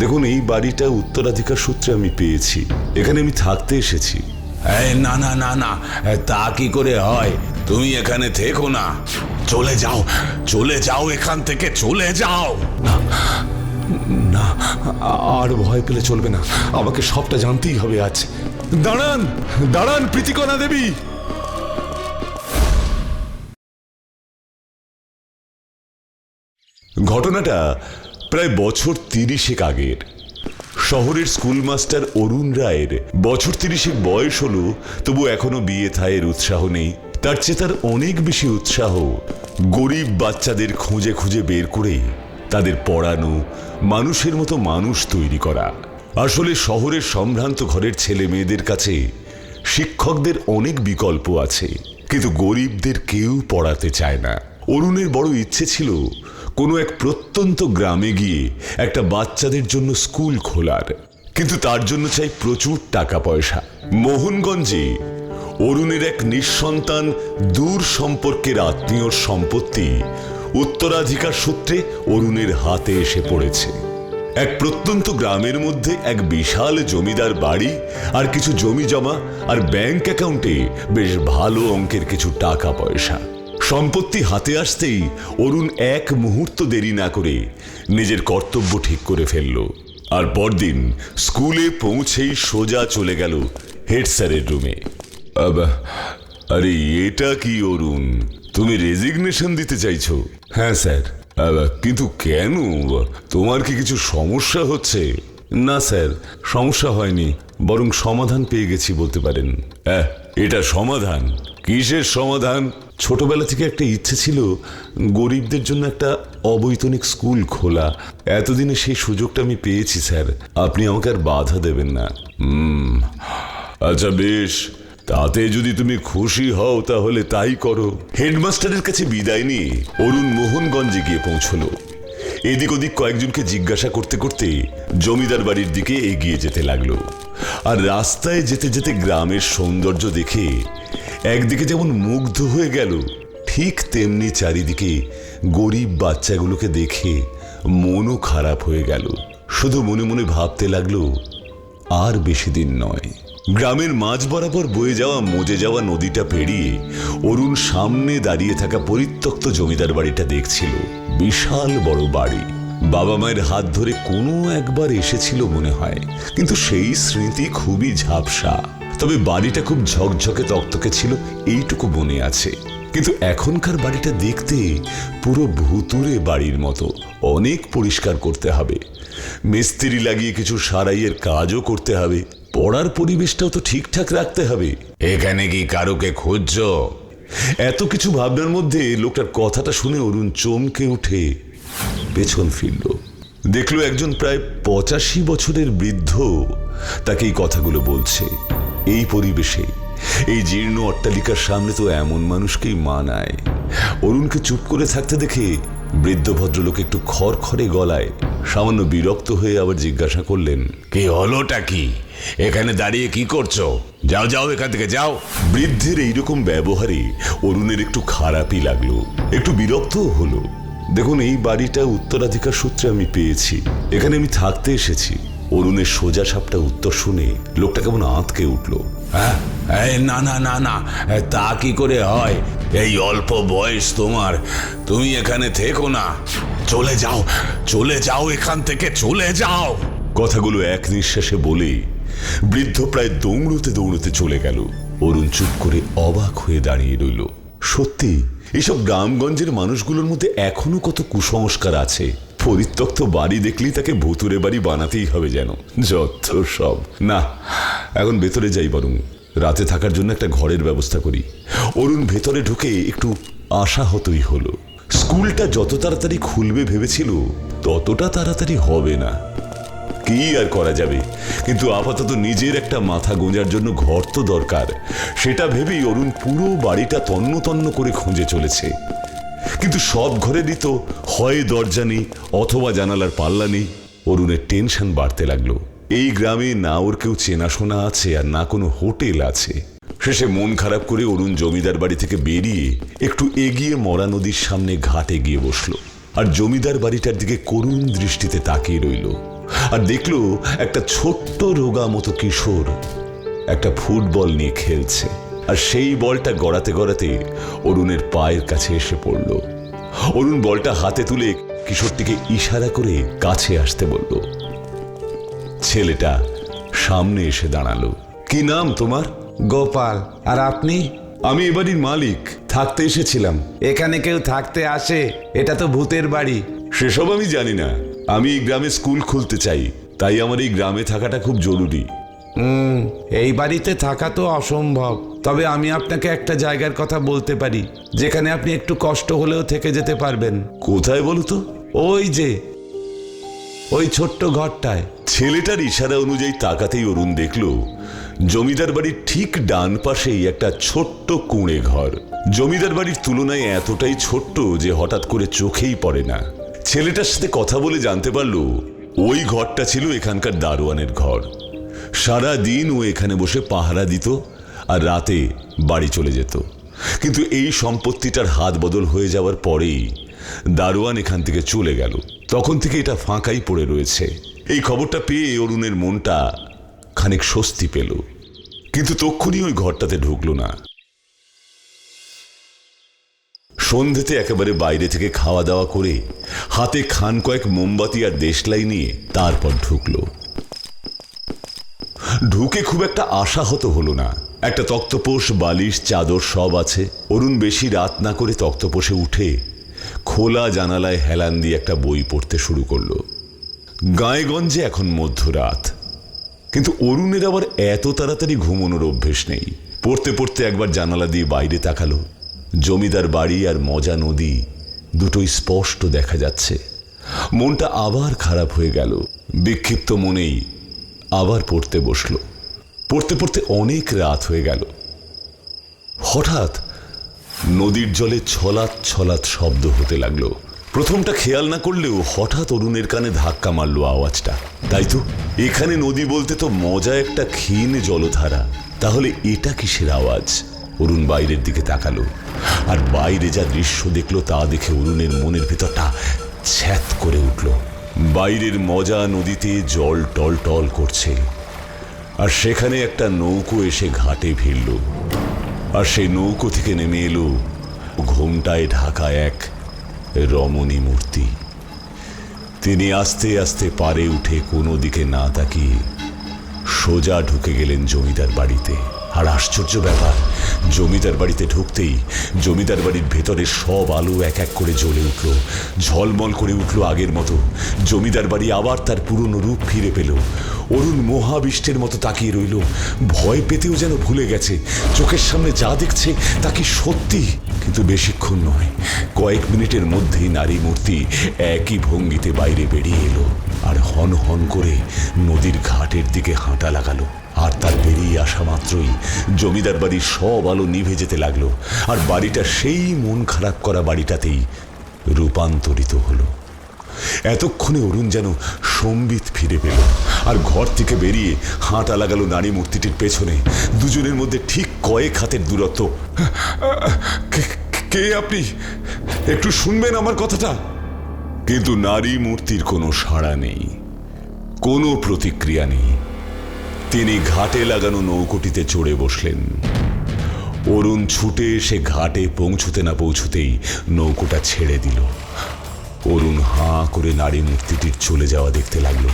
দেখুন, এই বাড়িটা উত্তরাধিকার সূত্রে আমি পেয়েছি। এখানে আমি থাকতে এসেছি। না না না না। তা কি করে হয়? তুমি এখানে থেকো না। চলে যাও চলে যাও এখান থেকে, চলে যাও। না আর ভয় পেলে চলবে না। আমাকে সবটা জানতেই হবে আজ। দাঁড়ান দাঁড়ান, প্রীতিকণা দেবী। ঘটনাটা প্রায় বছর তিরিশেক আগের। শহরের স্কুল মাস্টার অরুণ রায়ের বছর তিরিশেক বয়স হলো, তবু এখনও বিয়ে থায়ের উৎসাহ নেই। তার চেয়ে তার অনেক বেশি উৎসাহ গরিব বাচ্চাদের খুঁজে খুঁজে বের করে তাদের পড়ানো মানুষের মতো মানুষ তৈরি করা। আসলে শহরের সম্ভ্রান্ত ঘরের ছেলে মেয়েদের কাছে শিক্ষকদের অনেক বিকল্প আছে, কিন্তু গরিবদের কেউ পড়াতে চায় না। অরুণের বড় ইচ্ছে ছিল কোনো এক প্রত্যন্ত গ্রামে গিয়ে একটা বাচ্চাদের জন্য স্কুল খোলার। কিন্তু তার জন্য চাই প্রচুর টাকা পয়সা মোহনগঞ্জে অরুণের এক নিঃসন্তান দূর সম্পর্কের আত্মীয়র সম্পত্তি উত্তরাধিকার সূত্রে অরুণের হাতে এসে পড়েছে। এক প্রত্যন্ত গ্রামের মধ্যে এক বিশাল জমিদার বাড়ি আর কিছু জমি জমা আর ব্যাংক অ্যাকাউন্টে বেশ ভালো অঙ্কের কিছু টাকা পয়সা। সম্পত্তি হাতে আসতেই অরুণ এক মুহূর্ত দেরি না করে নিজের কর্তব্য ঠিক করে ফেলল। আর পরদিন স্কুলে পৌঁছেই সোজা চলে গেল হেড স্যারের রুমে। আরে এটা কি অরুণ? তুমি রেজিগনেশন দিতে চাইছো? হ্যাঁ স্যার। কিন্তু কেন? তোমার কি কিছু সমস্যা হচ্ছে? না স্যার সমস্যা হয়নি বরং সমাধান পেয়ে গেছি বলতে পারেন। এটা সমাধান? কিসের সমাধান? ছোটবেলা থেকে একটা ইচ্ছে ছিল গরিবদের জন্য একটা অবৈতনিক স্কুল খোলা। এতদিনে সেই সুযোগটা আমি পেয়েছি স্যার। আপনি আমাকে আর বাধা দেবেন না। হুম। আচ্ছা বেশ। তাতে যদি তুমি খুশি হও তাহলে তাই করো। হেডমাস্টারের কাছে বিদায় নিয়ে অরুণ মোহনগঞ্জে গিয়ে পৌঁছলো। এদিক ওদিক কয়েকজনকে জিজ্ঞাসা করতে করতে জমিদার বাড়ির দিকে এগিয়ে যেতে লাগল। আর রাস্তায় যেতে যেতে গ্রামের সৌন্দর্য দেখে একদিকে যেমন মুগ্ধ হয়ে গেল, ঠিক তেমনি চারিদিকে গরিব বাচ্চাগুলোকে দেখে মনও খারাপ হয়ে গেল। শুধু মনে মনে ভাবতে লাগল, আর বেশি দিন নয়। গ্রামের মাঝ বরাবর বয়ে যাওয়া, মজে যাওয়া নদীটা পেরিয়ে অরুণ সামনে দাঁড়িয়ে থাকা পরিত্যক্ত জমিদার বাড়িটা দেখছিল। বিশাল বড় বাড়ি। বাবা মায়ের হাত ধরে কোনো একবার এসেছিল মনে হয়, কিন্তু সেই স্মৃতি খুবই ঝাপসা। তবে বাড়িটা খুব ঝকঝকে তকতকে ছিল, এইটুকু মনে আছে। কিন্তু এখনকার বাড়িটা দেখতে পুরো ভুতুরে বাড়ির মতো। অনেক পরিষ্কার করতে হবে। মিস্ত্রি লাগিয়ে কিছু সারাইয়ের কাজও করতে হবে। পড়ার পরিবেশটাও তো ঠিকঠাক রাখতে হবে। এখানে কি কারোকে খুঁজছো? এত কিছু ভাবনার মধ্যে লোকটার কথাটা শুনে অরুণ চমকে উঠে পেছন ফিরল। দেখল একজন প্রায় পঁচাশি বছরের বৃদ্ধ তাকে এই কথাগুলো বলছে। এই পরিবেশে এই জীর্ণ অট্টালিকার সামনে তো এমন মানুষকেই মানায়। অরুণকে চুপ করে থাকতে দেখে বৃদ্ধ ভদ্রলোক একটু খড়খড়ে গলায় সামান্য বিরক্ত হয়ে আবার জিজ্ঞাসা করলেন, কি হলোটা কি? এখানে দাঁড়িয়ে কি করছ? যাও যাও এখান থেকে, যাও। বৃদ্ধের এইরকম ব্যবহারে অরুণের একটু খারাপই লাগল, একটু বিরক্তও হলো। দেখুন, এই বাড়িটা উত্তরাধিকার সূত্রে আমি পেয়েছি, এখানে আমি থাকতে এসেছি। অরুণের সোজা সাপটা উত্তর শুনে লোকটা কেমন আঁতকে উঠল হ্যাঁ? না না না না, তা কি করে হয়? এই অল্প বয়স তোমার। তুমি এখানে থেকো না। চলে যাও চলে যাও এখান থেকে, চলে যাও। কথাগুলো এক নিঃশ্বাসে বলে বৃদ্ধ প্রায় দৌড়তে দৌড়তে চলে গেল। অরুণ চুপ করে অবাক হয়ে দাঁড়িয়ে রইল। সত্যি, এসব গ্রামগঞ্জের মানুষগুলোর মধ্যে এখনও কত কুসংস্কার আছে? পরিত্যক্ত বাড়ি দেখলেই তাকে ভুতুরে বাড়ি বানাতেই হবে যেন। যত সব। না, এখন ভেতরে যাই বরং। রাতে থাকার জন্য একটা ঘরের ব্যবস্থা করি। অরুণ ভেতরে ঢুকে একটু আশাহতই হলো। স্কুলটা যত তাড়াতাড়ি খুলবে ভেবেছিল, ততটা তাড়াতাড়ি হবে না। কি আর করা যাবে? কিন্তু আপাতত নিজের একটা মাথা গোঁজার জন্য ঘর তো দরকার। সেটা ভেবেই অরুণ পুরো বাড়িটা তন্ন তন্ন করে খুঁজে চলেছে। কিন্তু সব ঘরেরই তো হয় দরজা নেই, অথবা জানালার পাল্লা নেই। অরুণের টেনশন বাড়তে লাগল। এই গ্রামে না ওর কেউ চেনাশোনা আছে আর না কোনো হোটেল আছে। শেষে মন খারাপ করে অরুণ জমিদার বাড়ি থেকে বেরিয়ে একটু এগিয়ে মরা নদীর সামনে ঘাটে গিয়ে বসল আর জমিদার বাড়িটার দিকে করুণ দৃষ্টিতে তাকিয়ে রইল আর দেখল একটা ছোট্ট রোগা মতো কিশোর একটা ফুটবল নিয়ে খেলছে আর সেই বলটা গড়াতে গড়াতে অরুণের পায়ের কাছে এসে পড়ল। অরুণ বলটা হাতে তুলে কিশোরটিকে ইশারা করে কাছে আসতে বলল। ছেলেটা সামনে এসে দাঁড়াল। কি নাম তোমার? গোপাল আর আপনি? আমি এ বাড়ির মালিক থাকতে এসেছিলাম। এখানে কেউ থাকতে আসে এটা তো ভূতের বাড়ি। সেসব আমি জানি না। আমি এই গ্রামে স্কুল খুলতে চাই তাই আমার এই গ্রামে থাকাটা খুব জরুরি। হুম এই বাড়িতে থাকা তো অসম্ভব। তবে আমি আপনাকে একটা জায়গার কথা বলতে পারি যেখানে আপনি একটু কষ্ট হলেও থেকে যেতে পারবেন। কোথায় বলো তো? ওই যে ওই ছোট্ট ঘরটায়। ছেলেটার ইশারা অনুযায়ী তাকাতেই অরুণ দেখল, জমিদার বাড়ির ঠিক ডান পাশেই একটা ছোট্ট কুঁড়ে ঘর। জমিদার বাড়ির তুলনায় এতটাই ছোট্ট যে হঠাৎ করে চোখেই পড়ে না। ছেলেটার সাথে কথা বলে জানতে পারল, ওই ঘরটা ছিল এখানকার দারোয়ানের ঘর। সারা দিন ও এখানে বসে পাহারা দিত আর রাতে বাড়ি চলে যেত। কিন্তু এই সম্পত্তিটার হাত বদল হয়ে যাওয়ার পরেই দারোয়ান এখান থেকে চলে গেল। তখন থেকে এটা ফাঁকাই পড়ে রয়েছে। এই খবরটা পেয়ে অরুণের মনটা খানিক স্বস্তি পেল। কিন্তু তক্ষুনি ওই ঘরটাতে ঢুকলো না। সন্ধেতে একেবারে বাইরে থেকে খাওয়া দাওয়া করে হাতে খান কয়েক মোমবাতি আর দেশলাই নিয়ে তারপর ঢুকলো। ঢুকে খুব একটা আশাহত হলো না। একটা তক্তপোষ, বালিশ, চাদর সব আছে। অরুণ বেশি রাত না করে তক্তপোষে উঠে খোলা জানালায় হেলান দিয়ে একটা বই পড়তে শুরু করল। গায়েগঞ্জে এখন মধ্যরাত। কিন্তু অরুণের আবার এত তাড়াতাড়ি ঘুমানোর অভ্যেস নেই। পড়তে পড়তে একবার জানালা দিয়ে বাইরে তাকালো। জমিদার বাড়ি আর মজা নদী দুটোই স্পষ্ট দেখা যাচ্ছে। মনটা আবার খারাপ হয়ে গেল। বিক্ষিপ্ত মনেই আবার পড়তে বসল। পড়তে পড়তে অনেক রাত হয়ে গেল। হঠাৎ নদীর জলে ছলাৎ ছলাৎ শব্দ হতে লাগল। প্রথমটা খেয়াল না করলেও হঠাৎ অরুণের কানে ধাক্কা মারলো আওয়াজটা। তাই তো? এখানে নদী বলতে তো মজা একটা ক্ষীণ জলধারা। তাহলে এটা কিসের আওয়াজ? অরুণ বাইরের দিকে তাকালো। আর বাইরে যা দৃশ্য দেখল তা দেখে অরুণের মনের ভেতরটা ছ্যাত করে উঠল। বাইরের মজা নদীতে জল টল টল করছে। আর সেখানে একটা নৌকো এসে ঘাটে ভিড়ল। আর সেই নৌকো থেকে নেমে এলো ঘোমটায় ঢাকা এক রমণী মূর্তি। তিনি আস্তে আস্তে পারে উঠে কোনো দিকে না তাকিয়ে সোজা ঢুকে গেলেন জমিদার বাড়িতে। আর আশ্চর্য ব্যাপার জমিদার বাড়িতে ঢুকতেই জমিদার বাড়ির ভেতরে সব আলো এক এক করে জ্বলে উঠল, ঝলমল করে উঠল আগের মতো। জমিদার বাড়ি আবার তার পুরনো রূপ ফিরে পেল। অরুণ মহাবিষ্টের মতো তাকিয়ে রইল। ভয় পেতেও যেন ভুলে গেছে। চোখের সামনে যা দেখছে তা কি সত্যি? কিন্তু বেশিক্ষণ নয়, কয়েক মিনিটের মধ্যেই নারী মূর্তি একই ভঙ্গিতে বাইরে বেরিয়ে এলো আর হন হন করে নদীর ঘাটের দিকে হাঁটা লাগালো। আর তার বেরিয়ে আসা মাত্রই জমিদার বাড়ির সব আলো নিভে যেতে লাগল আর বাড়িটা সেই মন খারাপ করা বাড়িটাতেই রূপান্তরিত হলো। এতক্ষণে অরুণ যেন সম্বিত ফিরে পেল। আর ঘর থেকে বেরিয়ে হাঁটা লাগালো নারী মূর্তিটির পেছনে। দুজনের মধ্যে ঠিক কয়েক হাতের দূরত্ব। কে- আপনি? একটু শুনবেন আমার কথাটা? কিন্তু নারী মূর্তির কোনো সাড়া নেই, কোনো প্রতিক্রিয়া নেই। তিনি ঘাটে লাগানো নৌকোটিতে চড়ে বসলেন। অরুণ ছুটে এসে ঘাটে পৌঁছতে না পৌঁছতেই নৌকোটা ছেড়ে দিল। অরুণ হাঁ করে নারী মূর্তিটির চলে যাওয়া দেখতে লাগল।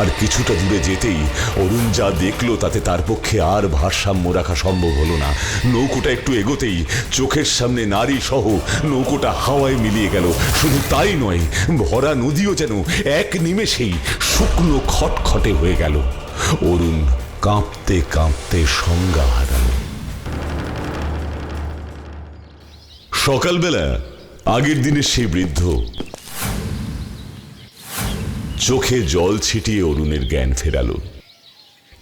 আর কিছুটা দূরে যেতেই অরুণ যা দেখল তাতে তার পক্ষে আর ভারসাম্য রাখা সম্ভব হলো না। নৌকোটা একটু এগোতেই চোখের সামনে নারী সহ নৌকোটা হাওয়ায় মিলিয়ে গেল। শুধু তাই নয়, ভরা নদীও যেন এক নিমেষেই শুকনো খটখটে হয়ে গেল। অরুণ কাঁপতে কাঁপতে সংজ্ঞা হারালো। সকালবেলা আগের দিনের সেই বৃদ্ধ চোখে জল ছিটিয়ে অরুণের জ্ঞান ফেরালো।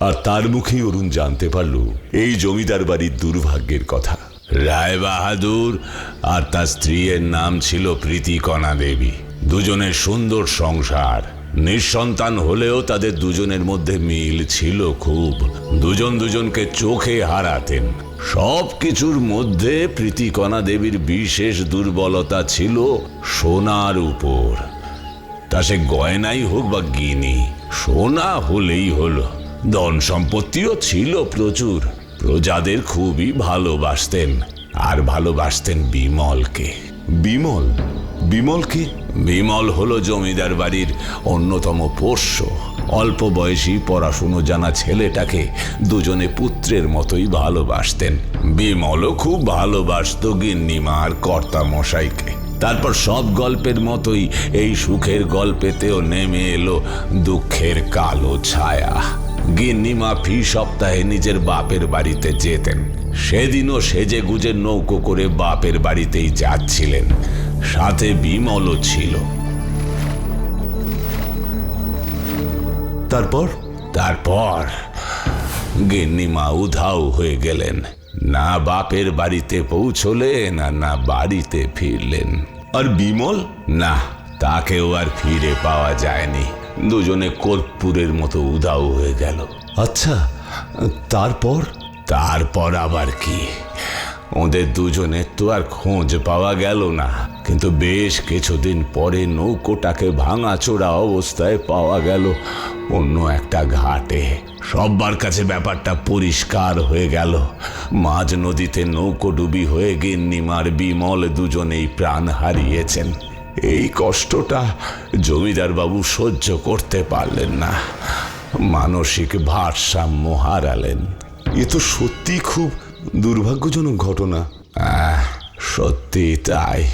আর তার মুখেই অরুণ জানতে পারল, এই জমিদার বাড়ির দুর্ভাগ্যের কথা। রায় বাহাদুর আর তার স্ত্রীর নাম ছিল প্রীতিকণা দেবী। দুজনের সুন্দর সংসার। নিঃসন্তান হলেও তাদের দুজনের মধ্যে মিল ছিল খুব। দুজন দুজনকে চোখে হারাতেন। সব কিছুর মধ্যে প্রীতিকণা দেবীর বিশেষ দুর্বলতা ছিল সোনার উপর। তা সে গয়নাই হোক বা গিনি, সোনা হলেই হলো। ধন সম্পত্তিও ছিল প্রচুর। প্রজাদের খুবই ভালোবাসতেন, আর ভালোবাসতেন বিমলকে। বিমল? বিমল কি? বিমল হলো জমিদার বাড়ির অন্যতম পোষ্য। অল্প বয়সী পড়াশুনো জানা ছেলেটাকে দুজনে পুত্রের মতোই ভালোবাসতেন। বিমলও খুব ভালোবাসত গিন্নিমা আর কর্তা মশাইকে তারপর সব গল্পের মতোই এই সুখের গল্পেতেও নেমে এলো দুঃখের কালো ছায়া। গিন্নিমা ফি সপ্তাহে নিজের বাপের বাড়িতে যেতেন। সেদিনও সেজে গুজে নৌকো করে বাপের বাড়িতেই যাচ্ছিলেন। সাথে বিমলও ছিল। তারপর? তারপর গিন্নিমা উধাও হয়ে গেলেন। না বাপের বাড়িতে পৌঁছলেন আর না বাড়িতে ফিরলেন। আর বিমল? না তাকেও আর ফিরে পাওয়া যায়নি। দুজনে কর্পূরের মতো উদাও হয়ে গেল। আচ্ছা তারপর? তারপর আবার কি? ওদের দুজনের তো আর খোঁজ পাওয়া গেল না। কিন্তু বেশ কিছুদিন পরে নৌকোটাকে ভাঙাচোরা অবস্থায় পাওয়া গেল অন্য একটা ঘাটে। সব্বার কাছে ব্যাপারটা পরিষ্কার হয়ে গেল। মাঝ নদীতে নৌকো ডুবি হয়ে গিন্নিমার বিমল দুজনেই প্রাণ হারিয়েছেন। এই কষ্টটা জমিদার বাবু সহ্য করতে পারলেন না। মানসিক ভারসাম্য হারালেন। এ তো সত্যি খুব দুর্ভাগ্যজনক ঘটনা। আহ, সত্যি তাই।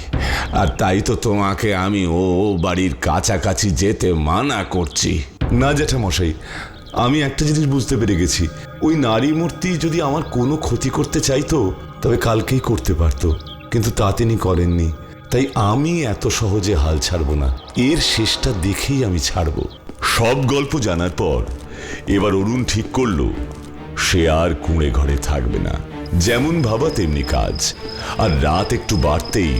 আর তাই তো তোমাকে আমি ও বাড়ির কাছাকাছি যেতে মানা করছি। না জ্যাঠামশাই, আমি একটা জিনিস বুঝতে পেরে গেছি। ওই নারী মূর্তি যদি আমার কোনো ক্ষতি করতে চাইতো, তবে কালকেই করতে পারতো। কিন্তু তা তিনি করেননি। তাই আমি এত সহজে হাল ছাড়বো না। এর শেষটা দেখেই আমি ছাড়বো। সব গল্প জানার পর এবার অরুণ ঠিক করল। সে আর কুঁড়ে ঘরে থাকবে না যেমন ভাবা তেমনি কাজ আর রাত একটু বাড়তেই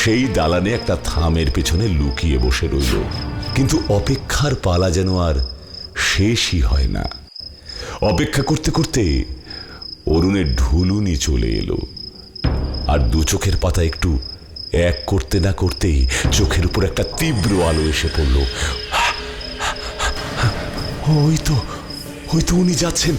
সেই দালানে একটা থামের পেছনে লুকিয়ে বসে রইল কিন্তু অপেক্ষার পালা যেন আর শেষই হয় না অপেক্ষা করতে করতে অরুণের ঢুলুনি চলে এলো আর দু চোখের পাতা একটু এক করতে না করতেই চোখের উপর একটা তীব্র আলো এসে পড়ল ওই তো ওই তো উনি যাচ্ছেন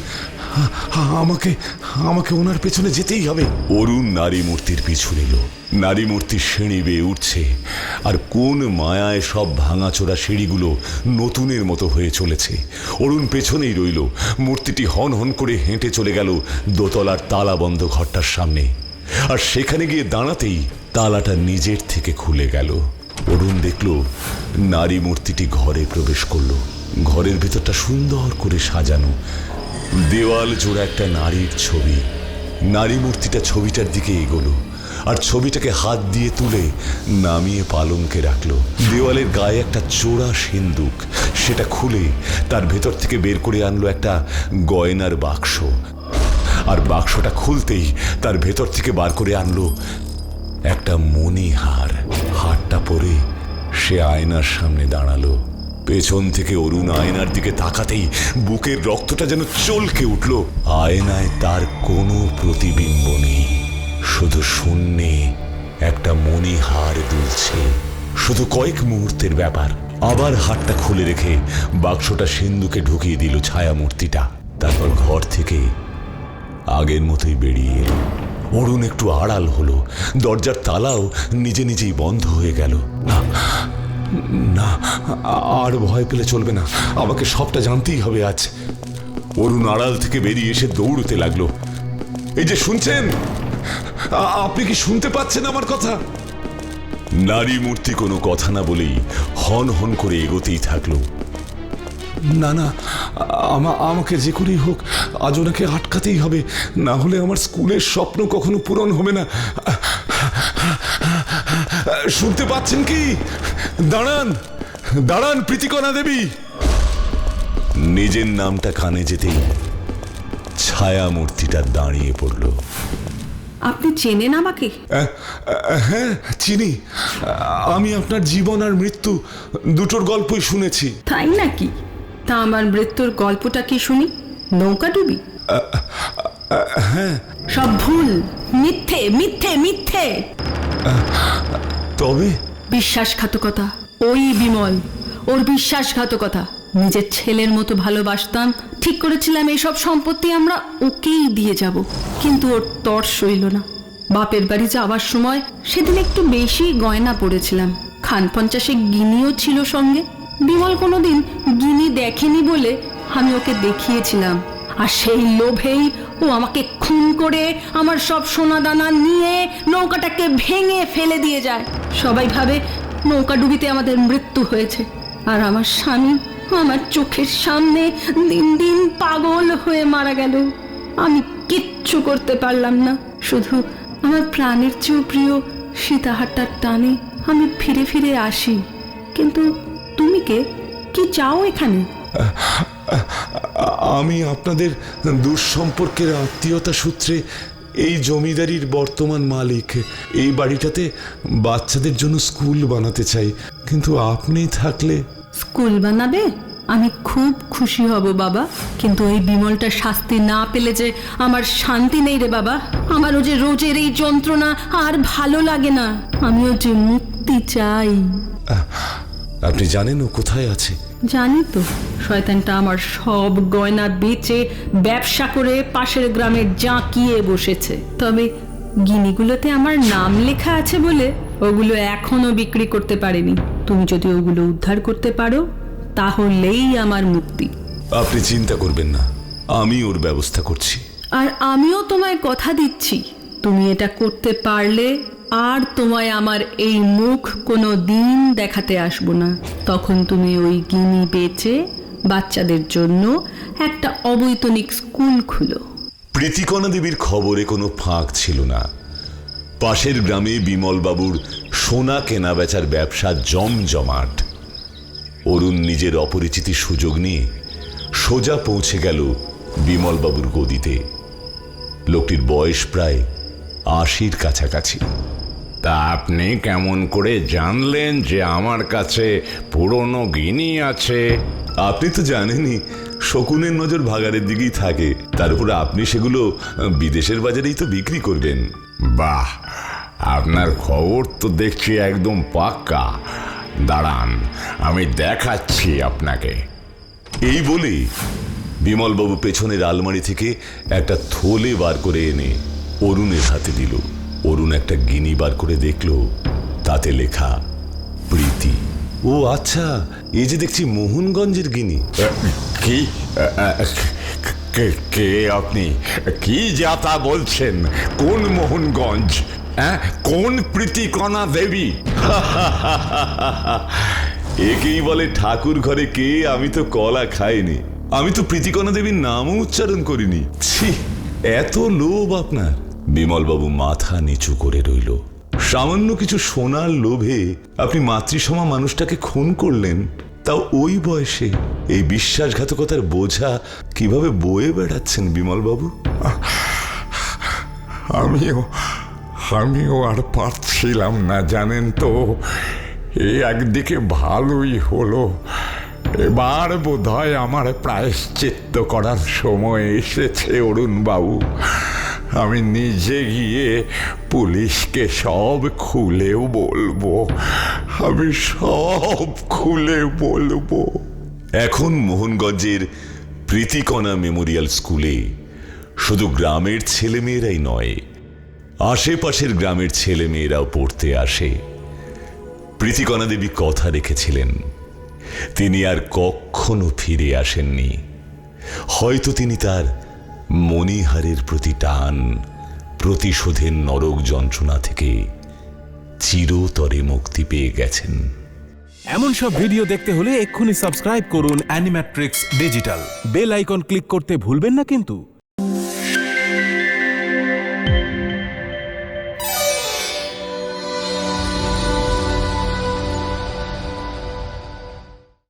আমাকে আমাকে ওনার পেছনে যেতেই হবে। অরুণ নারী মূর্তির পিছু নিল। নারী মূর্তি সিঁড়ি বেয়ে উঠছে। আর কোন মায়ায় সব ভাঙাচোরা সিঁড়িগুলো নতুনের মতো হয়ে চলেছে? অরুণ পেছনেই রইল। মূর্তিটি হন হন করে হেঁটে চলে গেল দোতলার তালাবন্ধ ঘরটার সামনে। আর সেখানে গিয়ে দাঁড়াতেই তালাটা নিজের থেকে খুলে গেল। অরুণ দেখল নারী মূর্তিটি ঘরে প্রবেশ করল। ঘরের ভেতরটা সুন্দর করে সাজানো। দেওয়াল জোড়া একটা নারীর ছবি। নারী মূর্তিটা ছবিটার দিকে এগোলো আর ছবিটাকে হাত দিয়ে তুলে নামিয়ে পালঙ্কে রাখল। দেওয়ালের গায়ে একটা চোরা সিন্দুক। সেটা খুলে তার ভেতর থেকে বের করে আনলো একটা গয়নার বাক্স। আর বাক্সটা খুলতেই তার ভেতর থেকে বার করে আনলো একটা মণি হার হারটা পরে সে আয়নার সামনে দাঁড়াল। পেছন থেকে অরুণ আয়নার দিকে তাকাতেই বুকের রক্তটা যেন চলকে উঠল। আয়নায় তার কোনো প্রতিবিম্ব নেই। শুধু শূন্যে একটা মণিহার দুলছে। শুধু কয়েক মুহূর্তের ব্যাপার। আবার হাতটা খুলে রেখে বাক্সটা সিন্ধুকে ঢুকিয়ে দিল ছায়া মূর্তিটা তারপর ঘর থেকে আগের মতোই বেরিয়ে এলো। অরুণ একটু আড়াল হলো। দরজার তালাও নিজে নিজেই বন্ধ হয়ে গেল। না না, আর ভয় পেলে চলবে না। আমাকে সবটা জানতেই হবে আজ। অরুণ আড়াল থেকে বেরিয়ে এসে দৌড়তে লাগল। এই যে শুনছেন? আপনি কি শুনতে পাচ্ছেন আমার কথা? নারী মূর্তি কোনো কথা না বলেই হন হন করে এগোতেই থাকল। না না, আমা- আমাকে যে করেই হোক, আজ ওনাকে আটকাতেই হবে। না হলে আমার স্কুলের স্বপ্ন কখনো পূরণ হবে না। শুনতে পাচ্ছেন কি? দাঁড়ান দাঁড়ান প্রীতিকণা দেবী। নিজের নামটা কানে যেতেই ছায়া মূর্তিটা দাঁড়িয়ে পড়ল। আপনি চেনেন আমাকে? হ্যাঁ চিনি। আমি আপনার জীবন আর মৃত্যু দুটোর গল্পই শুনেছি। তাই নাকি? তা আমার মৃত্যুর গল্পটা কি শুনি? নৌকা ডুবি? হ্যাঁ। সব ভুল মিথ্যে মিথ্যে মিথ্যে। তবে বিশ্বাসঘাতকতা, ওই বিমল, ওর বিশ্বাসঘাতকতা। নিজের ছেলের মতো ভালোবাসতাম, ঠিক করেছিলাম এইসব সম্পত্তি আমরা ওকেই দিয়ে যাব। কিন্তু ওর তর সইল না। বাপের বাড়ি যাওয়ার সময় সেদিন একটু বেশি গয়না পড়েছিলাম। খান পঞ্চাশে গিনিও ছিল সঙ্গে। বিমল কোনোদিন গিনি দেখেনি বলে আমি ওকে দেখিয়েছিলাম। আর সেই লোভেই ও আমাকে খুন করে আমার সব সোনাদানা নিয়ে নৌকাটাকে ভেঙে ফেলে দিয়ে যায়। সবাই ভাবে নৌকা ডুবিতে আমাদের মৃত্যু হয়েছে। আর আমার স্বামী আমার চোখের সামনে দিন দিন পাগল হয়ে মারা গেল। আমি কিচ্ছু করতে পারলাম না। শুধু আমার প্রাণের চেয়েও প্রিয় সীতাহারটার টানে আমি ফিরে ফিরে আসি। কিন্তু তুমি কে? কি চাও এখানে? আমি আপনাদের দুঃসম্পর্কের আত্মীয়তা সূত্রে এই জমিদারির বর্তমান মালিক। এই বাড়িটাতে বাচ্চাদের জন্য স্কুল বানাতে চাই। কিন্তু আপনি থাকলে স্কুল বানাবে? আমি খুব খুশি হব বাবা। কিন্তু এই বিমলটা শাস্তি না পেলে যে আমার শান্তি নেই রে বাবা। আমারও যে রোজের এই যন্ত্রণা আর ভালো লাগে না। আমিও যে মুক্তি চাই। আপনি জানেন ও কোথায় আছে? জানি তো শয়তানটা আমার সব গয়না বেচে ব্যবসা করে পাশের গ্রামে জাঁকিয়ে বসেছে। তবে গিনিগুলোতে আমার নাম লেখা আছে বলে ওগুলো এখনও বিক্রি করতে পারেনি। তুমি যদি ওগুলো উদ্ধার করতে পারো তাহলেই আমার মুক্তি। আপনি চিন্তা করবেন না আমি ওর ব্যবস্থা করছি। আর আমিও তোমায় কথা দিচ্ছি। তুমি এটা করতে পারলে আর তোমায় আমার এই মুখ কোনো দিন দেখাতে আসব না। তখন তুমি ওই গিনি বেচে বাচ্চাদের জন্য একটা অবৈতনিক স্কুল খুলো। প্রীতিকণা দেবীর খবরে কোনো ফাঁক ছিল না। পাশের গ্রামে বিমলবাবুর সোনা কেনা বেচার ব্যবসা জমজমাট। অরুণ নিজের অপরিচিতি সুযোগ নিয়ে সোজা পৌঁছে গেল বিমলবাবুর গদিতে। লোকটির বয়স প্রায় আশির কাছাকাছি। তা আপনি কেমন করে জানলেন যে আমার কাছে পুরনো গিনি আছে? আপনি তো জানেনই শকুনের নজর ভাগাড়ের দিকেই থাকে। তার উপরে আপনি সেগুলো বিদেশের বাজারেই তো বিক্রি করবেন। বাহ আপনার খবর তো দেখছি একদম পাক্কা। দাঁড়ান আমি দেখাচ্ছি আপনাকে। এই বলে বিমলবাবু পেছনের আলমারি থেকে একটা থলে বার করে এনে অরুণের হাতে দিল। অরুণ একটা গিনি বার করে দেখল তাতে লেখা প্রীতি। ও আচ্ছা এই যে দেখছি মোহনগঞ্জের গিনি। কি? কে আপনি? কি যাতা বলছেন? কোন মোহনগঞ্জ? হ্যাঁ কোন প্রীতিকণা দেবী? একেই বলে ঠাকুর ঘরে কে আমি তো কলা খাইনি। আমি তো প্রীতিকণা দেবীর নামও উচ্চারণ করিনি। ছি এত লোভ আপনার। বিমলবাবু মাথা নিচু করে রইল। সামান্য কিছু সোনার লোভে আপনি মাতৃসমা মানুষটাকে খুন করলেন, তাও ওই বয়সে। এই বিশ্বাসঘাতকতার বোঝা কীভাবে বয়ে বেড়াচ্ছেন বিমলবাবু? আমিও আমিও আর পারছিলাম না, জানেন তো। এই একদিকে ভালোই হলো। এবার বোধ হয় আমার প্রায়শ্চিত্ত করার সময় এসেছে অরুণবাবু। আমি নিজে গিয়ে পুলিশকে সব খুলেও বলব। আমি সব খুলে বলব। এখন মোহনগঞ্জের প্রীতিকণা মেমোরিয়াল স্কুলে শুধু গ্রামের ছেলেমেয়েরাই নয়, আশেপাশের গ্রামের ছেলেমেয়েরাও পড়তে আসে। প্রীতিকণা দেবী কথা রেখেছিলেন, তিনি আর কখনো ফিরে আসেননি। হয়তো তিনি তার মণিহারের প্রতি টান, প্রতিশোধের নরক যন্ত্রণা থেকে চিরতরে মুক্তি পেয়ে গেছেন। এমন সব ভিডিও দেখতে হলে এক্ষুনি সাবস্ক্রাইব করুন Animatrix digital. Bell icon click করতে ভুলবেন না কিন্তু।